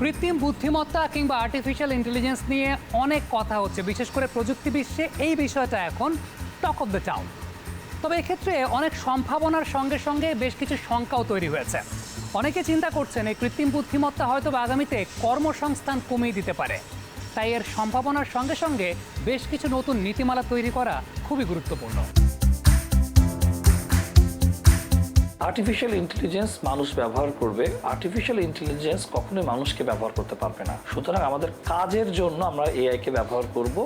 কৃত্রিম বুদ্ধিমত্তা কিংবা আর্টিফিশিয়াল ইন্টেলিজেন্স নিয়ে অনেক কথা হচ্ছে। বিশেষ করে প্রযুক্তি বিশ্বে এই বিষয়টা এখন টক অফ দ্য টাউন তবে এক্ষেত্রে অনেক সম্ভাবনার সঙ্গে সঙ্গে বেশ কিছু শঙ্কাও তৈরি হয়েছে। অনেকে চিন্তা করছেন, এই কৃত্রিম বুদ্ধিমত্তা হয়তো আগামীতে কর্মসংস্থান কমিয়ে দিতে পারে। তাই এর সম্ভাবনার সঙ্গে সঙ্গে বেশ কিছু নতুন নীতিমালা তৈরি করা খুবই গুরুত্বপূর্ণ। আর্টিফিশিয়াল ইন্টেলিজেন্স মানুষ ব্যবহার করবে। আর্টিফিশিয়াল ইন্টেলিজেন্স কখনোই মানুষকে ব্যবহার করতে পারবে না। সুতরাং আমাদের কাজের জন্য আমরা এআইকে ব্যবহার করব।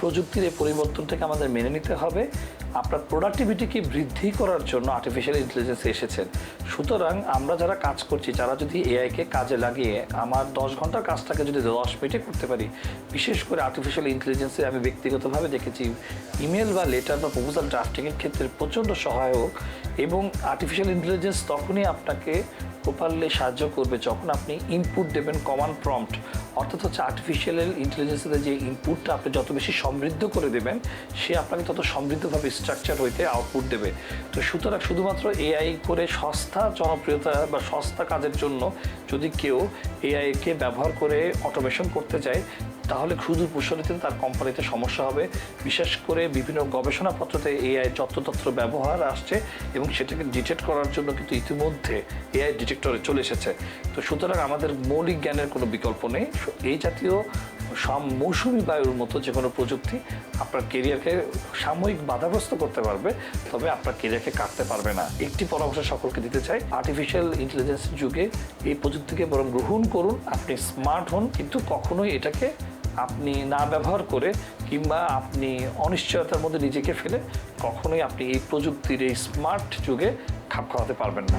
প্রযুক্তির এই পরিবর্তনটাকে আমাদের মেনে নিতে হবে। আপনার প্রোডাক্টিভিটিকে বৃদ্ধি করার জন্য আর্টিফিশিয়াল ইন্টেলিজেন্স এসেছেন। সুতরাং আমরা যারা কাজ করছি, যারা যদি এআইকে কাজে লাগিয়ে আমার দশ ঘণ্টার কাজটাকে যদি দশ মিনিটে করতে পারি, বিশেষ করে আর্টিফিশিয়াল ইন্টেলিজেন্সে আমি ব্যক্তিগতভাবে দেখেছি ইমেল বা লেটার বা প্রপোজাল ড্রাফটিংয়ের ক্ষেত্রে প্রচণ্ড সহায়ক এবং আর্টিফিশিয়াল ইন্টেলিজেন্স তখনই আপনাকে প্রপারলি সাহায্য করবে যখন আপনি ইনপুট দেবেন কমান প্রম্পট অর্থাৎ হচ্ছে আর্টিফিশিয়াল ইন্টেলিজেন্সের যে ইনপুটটা আপনি যত বেশি সমৃদ্ধ করে দেবেন, সে আপনাকে তত সমৃদ্ধভাবে স্ট্রাকচার হইতে আউটপুট দেবে। তো সুতরাং শুধুমাত্র এআই করে সস্তা জনপ্রিয়তা বা সস্তা কাজের জন্য যদি কেউ এআইকে ব্যবহার করে অটোমেশন করতে চায়, তাহলে ক্ষুদ্র প্রসারিত তার কোম্পানিতে সমস্যা হবে। বিশেষ করে বিভিন্ন গবেষণাপত্রতে এআই যত্রতত্র ব্যবহার আসছে এবং সেটাকে ডিটেক্ট করার জন্য কিন্তু ইতিমধ্যে এআই ডিটেক্টরে চলে এসেছে। তো সুতরাং আমাদের মৌলিক জ্ঞানের কোনো বিকল্প নেই। এই জাতীয় সব মৌসুমি বায়ুর মতো যে কোনো প্রযুক্তি আপনার কেরিয়ারকে সাময়িক বাধাগ্রস্ত করতে পারবে, তবে আপনার কেরিয়ারকে কাটতে পারবে না। একটি পরামর্শ সকলকে দিতে চাই আর্টিফিশিয়াল ইন্টেলিজেন্স যুগে এই প্রযুক্তিকে বরং গ্রহণ করুন। আপনি স্মার্ট হন, কিন্তু কখনোই এটাকে আপনি না ব্যবহার করে কিংবা আপনি অনিশ্চয়তার মধ্যে নিজেকে ফেলে কখনোই আপনি এই প্রযুক্তির এই স্মার্ট যুগে খাপ খাওয়াতে পারবেন না।